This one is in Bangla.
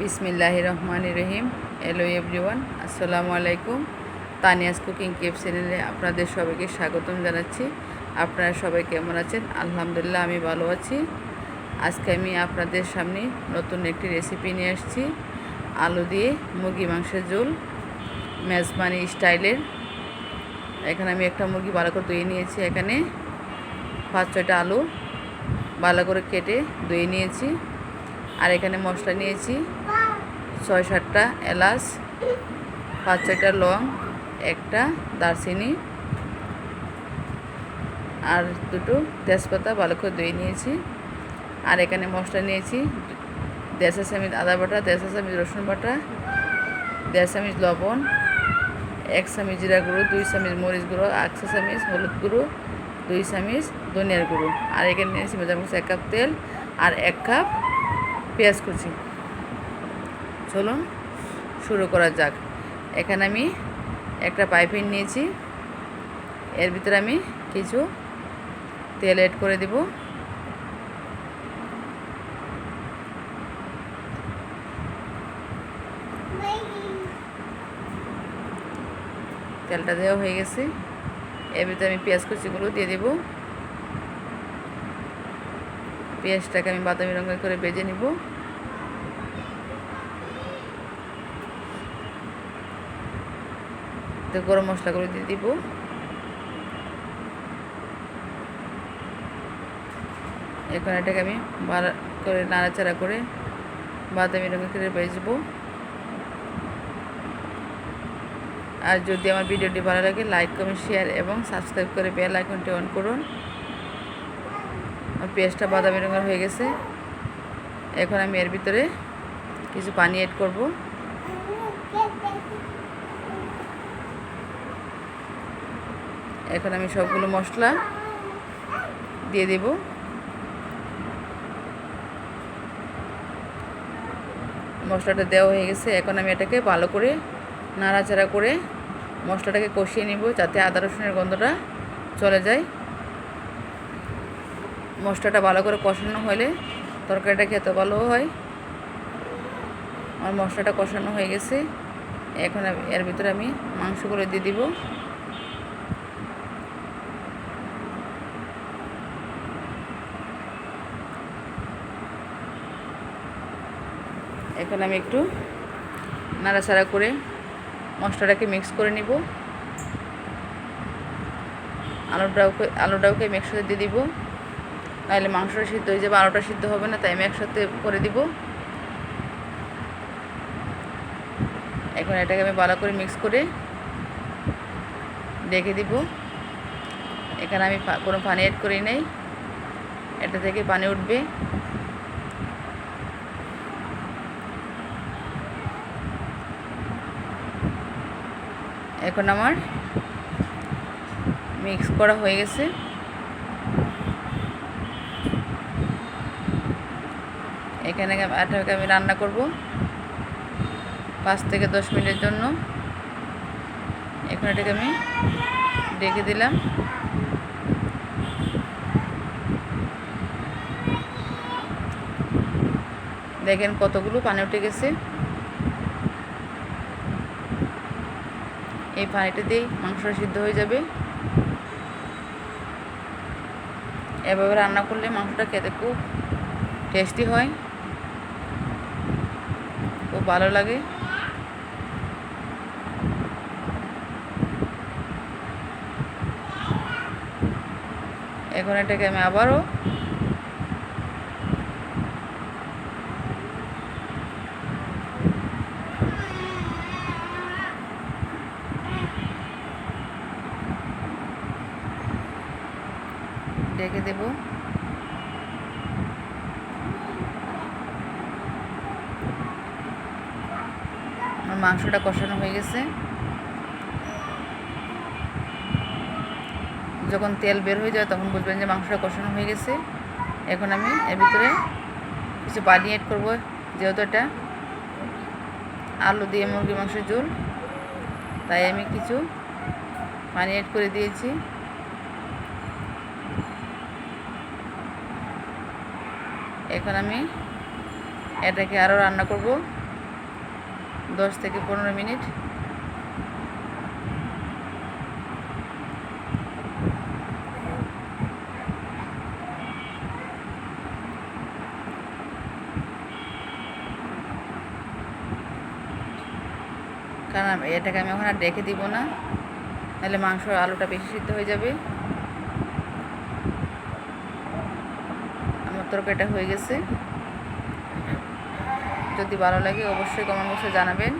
বিসমিল্লাহ রহমান রহিম। এলো এভরিওয়ান আসসালামু আলাইকুম। তানিয়াস কুকিং কেপ চ্যানেলে আপনাদের সবাইকে স্বাগতম জানাচ্ছি। আপনারা সবাই কেমন আছেন? আলহামদুলিল্লাহ, আমি ভালো আছি। আজকে আমি আপনাদের সামনে নতুন একটি রেসিপি নিয়ে আসছি। আলু দিয়ে মুরগি মাংসের ঝোল, মেজবানি স্টাইলের। এখানে আমি একটা মুরগি ভালো করে ধুয়ে নিয়েছি এখানে। পাঁচ ছয়টা আলু ভালো করে কেটে ধুয়ে নিয়েছি। আর এখানে মশলা নিয়েছি। ছয় সাতটা এলাচ, পাঁচ ছয়টা লং, একটা দারচিনি, আর দুটো তেজপাতা ভালো করে ধুয়ে নিয়েছি। আর এখানে মশলা নিয়েছি দেড়শো চামিচ আদা বাটা দেড়শো চামিচ রসুন বাটা, দেড় চামিচ লবণ, এক চামিচ জিরা গুঁড়ো, দুই চামিচ মরিচ গুঁড়ো একশো চামিচ হলুদ গুঁড়ো, দুই চামিচ ধনিয়ার গুঁড়ো। আর এখানে নিয়েছি মেজারমেন্ট এক কাপ তেল আর এক কাপ পেঁয়াজ কুচি। চলুন শুরু করা যাক। এখানে আমি একটা পাইপিন নিয়েছি। এর ভিতরে আমি কিছু তেল এড করে দিব। তেলটা দেওয়া হয়ে গেছে। এর ভিতরে আমি পেঁয়াজ কুচিগুলো দিয়ে দেব। পেঁয়াজটাকে আমি বাদামি রঙের করে বেজে নিব। তো গরম মশলাগুলো দিয়ে দিব। এখন এটাকে আমি করে নাড়াচাড়া করে বাদামি রঙের করে বেজবো আর যদি আমার ভিডিওটি ভালো লাগে লাইক কমেন্ট শেয়ার এবং সাবস্ক্রাইব করে বেল আইকনটি অন করুন। আমার পেঁয়াজটা বাদামি রঙের হয়ে গেছে। এখন আমি এর ভিতরে কিছু পানি এড করব। এখন আমি সবগুলো মশলা দিয়ে দেব। মশলাটা দেওয়া হয়ে গেছে। এখন আমি এটাকে ভালো করে নাড়াচাড়া করে মশলাটাকে কষিয়ে নিব যাতে আদা রসুনের গন্ধটা চলে যায়। মশলাটা ভালো করে কষানো হলে তরকারিটা খেতে ভালো হয়। আমার মশলাটা কষানো হয়ে গেছে। এখন এর ভিতরে আমি মাংসগুলো দিয়ে দিব। এখন আমি একটু নাড়াচাড়া করে মশলাটাকে মিক্স করে নিব। আলুটাকে আলুটাকে আমি একসাথে দিয়ে দিব। নাহলে মাংসটা সিদ্ধ হয়ে যাবে, আলুটা সিদ্ধ হবে না, তাই আমি একসাথে করে দিব। এখন এটাকে আমি ভালো করে মিক্স করে রেখে দিব। এখানে আমি কোনো পানি অ্যাড করি নেই। এটা থেকে পানি উঠবে। এখন আমার মিক্স করা হয়ে গেছে। এখানে আটাকে আমি রান্না করব পাঁচ থেকে দশ মিনিটের জন্য। এখন এটাকে আমি ডেকে দিলাম। দেখেন কতগুলো পানি উঠে গেছে। এই পানিটা দিয়েই মাংসটা সিদ্ধ হয়ে যাবে। এভাবে রান্না করলে মাংসটা খেতে খুব টেস্টি হয়। খুব ভালো লাগে। এখন এটাকে আমি আবারও রেখে দেব। আমার মাংসটা কষানো হয়ে গেছে। যখন তেল বের হয়ে যায় তখন বুঝবেন যে মাংসটা কষানো হয়ে গেছে। এখন আমি এর ভিতরে কিছু পানি অ্যাড করব, যেহেতু এটা আলু দিয়ে মুরগি মাংসের ঝোল, তাই আমি কিছু পানি অ্যাড করে দিয়েছি। এখন আমি এটাকে আরও রান্না করব। দশ থেকে পনেরো মিনিট। কারণ এটাকে আমি এখন আর রেখে দিব না, নাহলে মাংস আলুটা বেশি সিদ্ধ হয়ে যাবে আমার তরকারিটা হয়ে গেছে। যদি ভালো লাগে অবশ্যই কমেন্ট বক্সে জানাবেন।